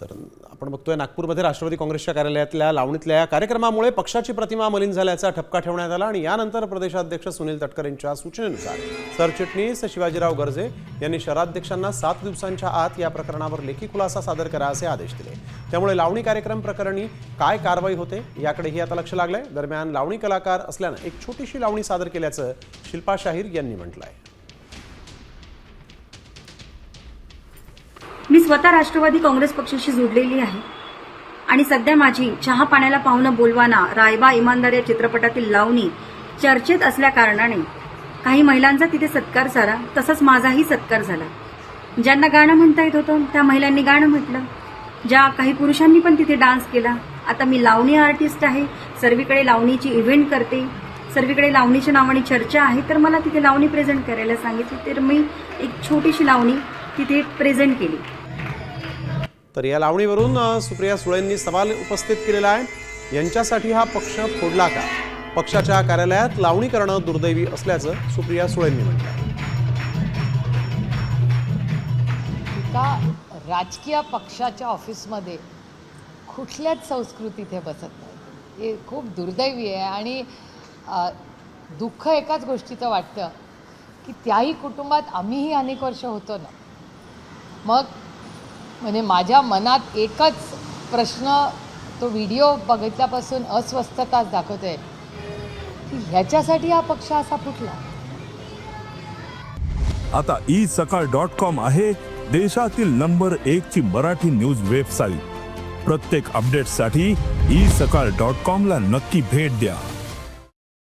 तर आपण बघतोय नागपूरमध्ये राष्ट्रवादी काँग्रेसच्या कार्यालयातल्या लावणीतल्या या कार्यक्रमामुळे पक्षाची प्रतिमा मलिन झाल्याचा ठपका ठेवण्यात आला आणि यानंतर प्रदेशाध्यक्ष सुनील तटकर यांच्या सूचनेनुसार सरचिटणीस शिवाजीराव गर्जे यांनी शहराध्यक्षांना सात दिवसांच्या आत या प्रकरणावर लेखी खुलासा सादर करा असे आदेश दिले. त्यामुळे लावणी कार्यक्रम प्रकरणी काय कारवाई होते याकडेही आता लक्ष लागलंय. दरम्यान लावणी कलाकार असल्यानं एक छोटीशी लावणी सादर केल्याचं शिल्पा शाहीर यांनी म्हटलं आहे मी स्वतः राष्ट्रवादी काँग्रेस पक्षाशी जोडलेली आहे. आणि सध्या माझी चहा पाण्याला पाहुणं बोलवाना रायबा इमानदार या चित्रपटातील लावणी चर्चेत असल्या कारणाने काही महिलांचा तिथे सत्कार झाला तसंच माझाही सत्कार झाला. ज्यांना गाणं म्हणता येत होतं त्या महिलांनी गाणं म्हटलं. ज्या काही पुरुषांनी पण तिथे डान्स केला. आता मी लावणी आर्टिस्ट आहे सर्वीकडे लावणीची इव्हेंट करते. सर्वीकडे लावणीच्या नावाने चर्चा आहे तर मला तिथे लावणी प्रेझेंट करायला सांगितली. तर मी एक छोटीशी लावणी तिथे प्रेझेंट केली. तर या लावणीवरून सुप्रिया सुळेंनी सवाल उपस्थित केलेला आहे. यांच्यासाठी हा पक्ष फोडला का? पक्षाच्या कार्यालयात लावणी करणं दुर्दैवी असल्याचं सुप्रिया सुळेंनी म्हटलं एका राजकीय पक्षाच्या ऑफिसमध्ये कुठल्याच संस्कृती हे बसत नाही? हे खूप दुर्दैवी आहे आणि दुःख एकाच गोष्टीचं वाटतं की त्याही कुटुंबात आम्हीही अनेक वर्ष होतो ना. मग म्हणजे माझ्या मनात एकच प्रश्न तो व्हिडिओ बघितल्यापासून अस्वस्थताच दाखवतोय की ह्याच्यासाठी हा पक्ष असा फुटला. आता ई सकाळ डॉट कॉम आहे देशातील नंबर एक ची मराठी न्यूज वेबसाईट. प्रत्येक अपडेटसाठी ई सकाळ डॉट कॉम ला नक्की भेट द्या.